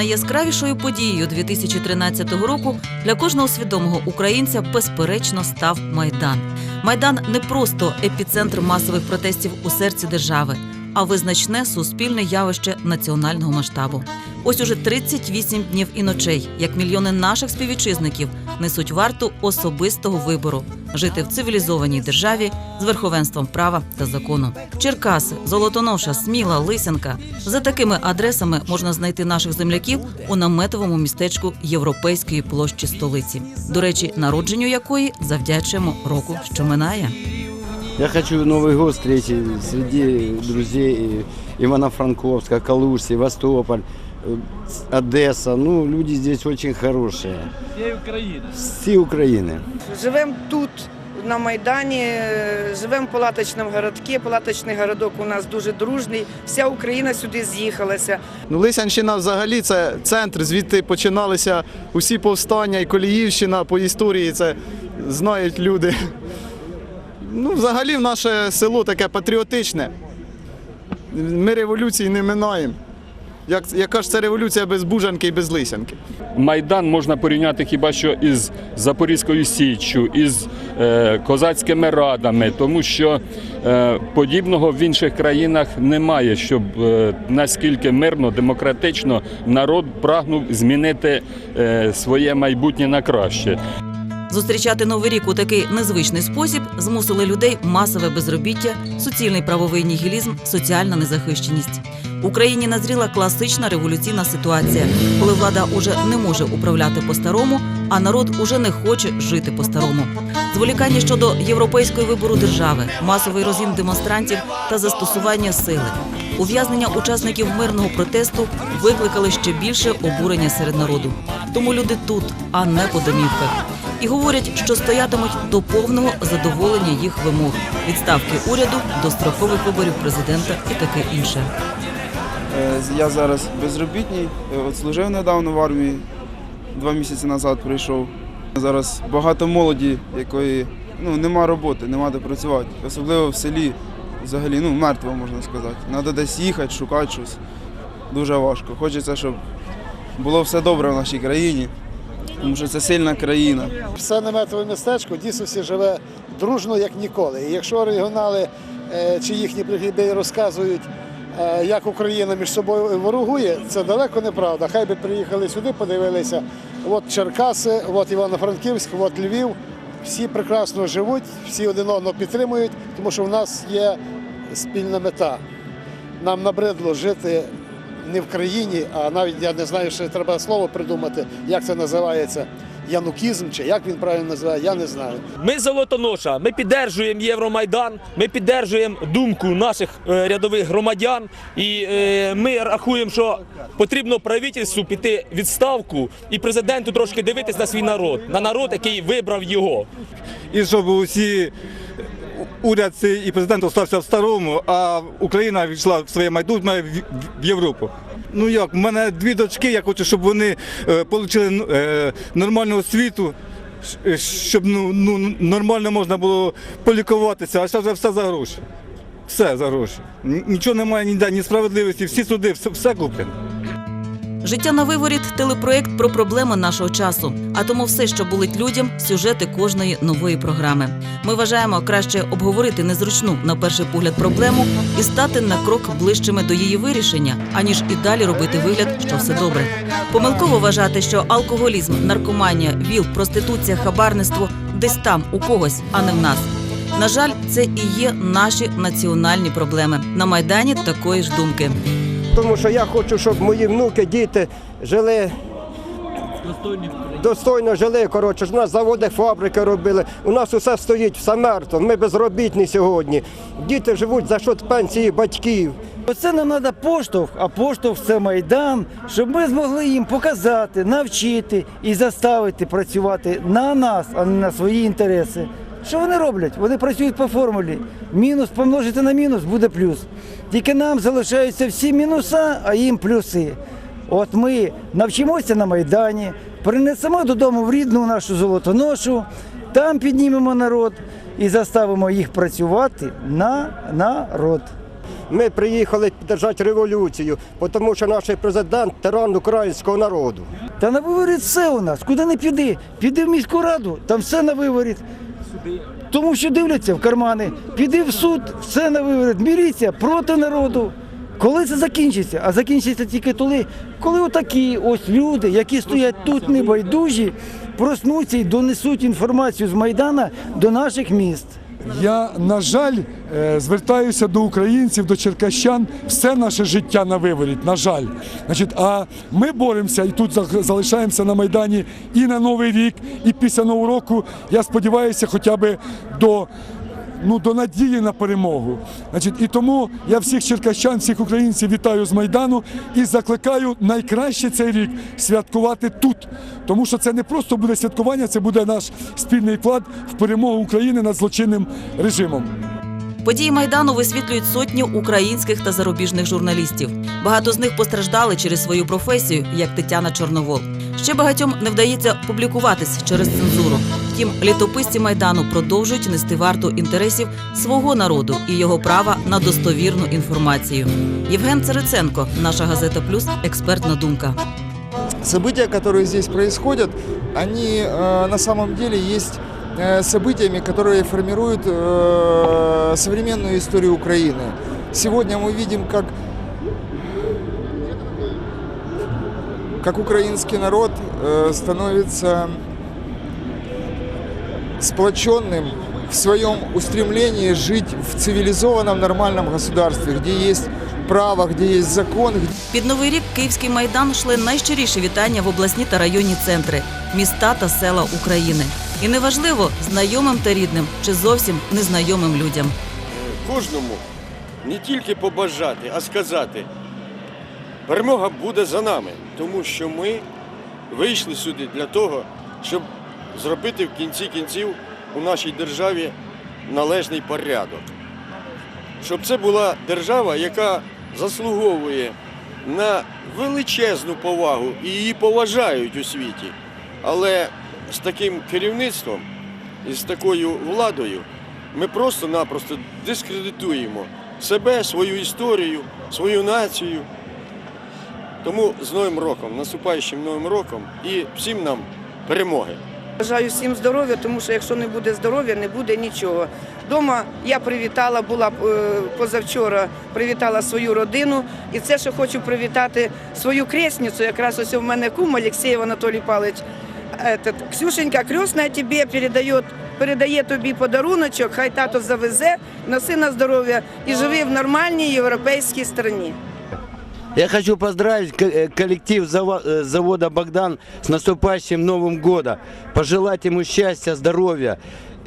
найяскравішою подією 2013 року для кожного свідомого українця безперечно став майдан. Майдан не просто епіцентр масових протестів у серці держави, а визначне суспільне явище національного масштабу. Ось уже 38 днів і ночей, як мільйони наших співвітчизників несуть варту особистого вибору жити в цивілізованій державі з верховенством права та закону. Черкаси, Золотоноша, Сміла, Лисянка. За такими адресами можна знайти наших земляків у наметовому містечку Європейської площі столиці. До речі, народженню якої завдячуємо року, що минає. Я хочу Новый год встретить среди друзей и Ивано-Франковска, Калуж, Севастополь, э, Одесса. Ну, люди здесь очень хорошие. Всі України. Живемо тут, на Майдані, е, живемо в палаточному городку. Палаточний городок у нас дуже дружний. Вся Україна сюди з'їхалася. Ну, Лисянщина взагалі це центр, звідти починалися усі повстання і Коліївщина по історії це знають люди. Ну, взагалі в наше село таке патріотичне. Ми революції не минаємо. Як, яка ж це революція без Бужанки і без Лисянки? Майдан можна порівняти хіба що із Запорізькою Січчю, із е, козацькими радами, тому що е, подібного в інших країнах немає, щоб е, наскільки мирно, демократично народ прагнув змінити е, своє майбутнє на краще. Зустрічати новий рік у такий незвичний спосіб змусили людей масове безробіття, суцільний правовий нігілізм, соціальна незахищеність. В Україні назріла класична революційна ситуація, коли влада уже не може управляти по-старому, а народ уже не хоче жити по-старому. Зволікання щодо європейського вибору держави, масовий розгін демонстрантів та застосування сили. Ув'язнення учасників мирного протесту викликали ще більше обурення серед народу. Тому люди тут, а не по домівках. І говорять, що стоятимуть до повного задоволення їх вимог відставки уряду, до строкових виборів президента і таке інше. Е, Я зараз безробітний, е, от служив недавно в армії, два місяці назад прийшов. Зараз багато молоді, якої ну, нема роботи, нема де працювати. Особливо в селі, взагалі, ну, мертво можна сказати. Треба десь їхати, шукати щось. Дуже важко. Хочеться, щоб було все добре в нашій країні, тому що це сильна країна. Все наметове містечко дійсно всі живе дружно, як ніколи. І якщо регіонали е, чи їхні прихідні розказують, е, як Україна між собою ворогує, це далеко неправда. Хай би приїхали сюди, подивилися. От Черкаси, от Івано-Франківськ, от Львів. Всі прекрасно живуть, всі один одного підтримують, тому що в нас є спільна мета. Нам набридло жити не в країні, а навіть я не знаю, що треба слово придумати, як це називається. Янукізм чи як він правильно називає, я не знаю. Ми золотоноша, ми піддержуємо Євромайдан, ми піддержуємо думку наших е, рядових громадян, і е, ми рахуємо, що потрібно правительству піти відставку і президенту трошки дивитись на свій народ, на народ, який вибрав його. і щоб усі уряд і президент залишився в старому, а Україна війшла в своє майбутнє в- Європу. Ну як, в мене дві дочки, я хочу, щоб вони е, отримали е, нормальну освіту, щоб ну, ну, нормально можна було полікуватися, а зараз вже все за гроші. Все за гроші. Нічого немає ніде, ні справедливості, всі суди, все, все куплено. Життя на виворіт телепроект про проблеми нашого часу. А тому все, що болить людям, сюжети кожної нової програми. Ми вважаємо краще обговорити незручну на перший погляд проблему і стати на крок ближчими до її вирішення, аніж і далі робити вигляд, що все добре. Помилково вважати, що алкоголізм, наркоманія, віл, проституція, хабарництво десь там у когось, а не в нас. На жаль, це і є наші національні проблеми. На майдані такої ж думки. Тому що я хочу, щоб мої внуки, діти жили. Достойно жили, коротше, ж у нас заводи, фабрики робили. У нас усе стоїть, все мертво. Ми безробітні сьогодні. Діти живуть за счет пенсії батьків. Оце нам треба поштовх, а поштовх це майдан, щоб ми змогли їм показати, навчити і заставити працювати на нас, а не на свої інтереси. Що вони роблять? Вони працюють по формулі. Мінус помножити на мінус буде плюс. Тільки нам залишаються всі мінуса, а їм плюси. От ми навчимося на Майдані, принесемо додому в рідну нашу золотоношу, там піднімемо народ і заставимо їх працювати на народ. Ми приїхали підтримати революцію, тому що наш президент тиран українського народу. Та на виворіт все у нас. Куди не піди? Піди в міську раду, там все на виворіт. Тому що дивляться в кармани. Піди в суд, все на виворот, Міліція проти народу. Коли це закінчиться? А закінчиться тільки тоді, коли отакі ось люди, які стоять тут небайдужі, проснуться і донесуть інформацію з Майдана до наших міст. Я, на жаль, е, звертаюся до українців, до черкащан. Все наше життя на виворіт, на жаль. Значить, а ми боремося і тут залишаємося на Майдані і на Новий рік, і після Нового року. Я сподіваюся, хоча б до. Ну, до надії на перемогу. Значить, і тому я всіх черкащан, всіх українців вітаю з Майдану і закликаю найкраще цей рік святкувати тут. Тому що це не просто буде святкування, це буде наш спільний вклад в перемогу України над злочинним режимом. Події майдану висвітлюють сотні українських та зарубіжних журналістів. Багато з них постраждали через свою професію, як Тетяна Чорновол. Ще багатьом не вдається публікуватись через цензуру. Втім, літописці майдану продовжують нести варту інтересів свого народу і його права на достовірну інформацію. Євген Цариценко, наша газета Плюс, експертна думка. события, которые здесь происходят, они э, на самом деле есть э, событиями, которые формируют э, современную историю Украины. Сегодня мы видим, как, как украинский народ э, становится сплоченным в своем устремлении жить в цивилизованном нормальном государстве, где есть право, где есть закон, Під новий рік Київський майдан йшли найщиріші вітання в обласні та районні центри, міста та села України. І неважливо, знайомим та рідним чи зовсім незнайомим людям. кожному не тільки побажати, а сказати, перемога буде за нами, тому що ми вийшли сюди для того, щоб зробити в кінці кінців у нашій державі належний порядок. Щоб це була держава, яка заслуговує на величезну повагу і її поважають у світі. Але з таким керівництвом і з такою владою ми просто-напросто дискредитуємо себе, свою історію, свою націю. Тому з Новим роком, наступаючим Новим роком і всім нам перемоги. Бажаю всім здоров'я, тому що якщо не буде здоров'я, не буде нічого. Дома я привітала, була е, позавчора, привітала свою родину. І це, що хочу привітати свою кресницю, якраз ось у мене кум Олексєєв Анатолій Павлович. Этот, Ксюшенька кресна тебе передає, передає тобі подаруночок, хай тато завезе, носи на здоров'я і живи в нормальній європейській країні. Я хочу поздравить ко- э, коллектив заво- э, завода «Богдан» с наступающим Новым годом. Пожелать ему счастья, здоровья,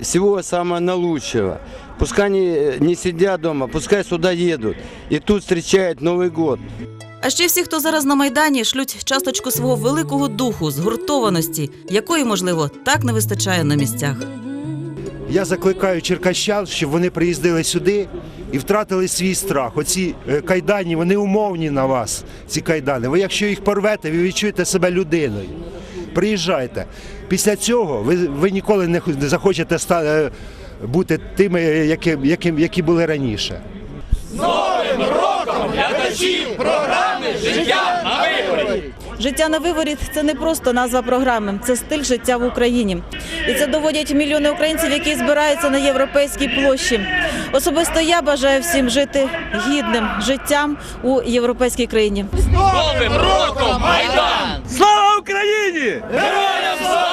всего самого наилучшего. Пускай они э, не сидят дома, пускай сюда едут. И тут встречают Новый год. А ще всі, хто зараз на майдані, шлють часточку свого великого духу, згуртованості, якої, можливо, так не вистачає на місцях. Я закликаю черкащан, щоб вони приїздили сюди і втратили свій страх. Оці е, кайдані, вони умовні на вас, ці кайдани. Ви якщо їх порвете, ви відчуєте себе людиною. Приїжджайте. Після цього ви, ви ніколи не захочете ста- е, бути тими, які, які, які були раніше. Зновим роком програми Життя на виворіт це не просто назва програми, це стиль життя в Україні. І це доводять мільйони українців, які збираються на європейській площі. Особисто я бажаю всім жити гідним життям у європейській країні. Новим роком Майдан! Слава Україні! Героям слава!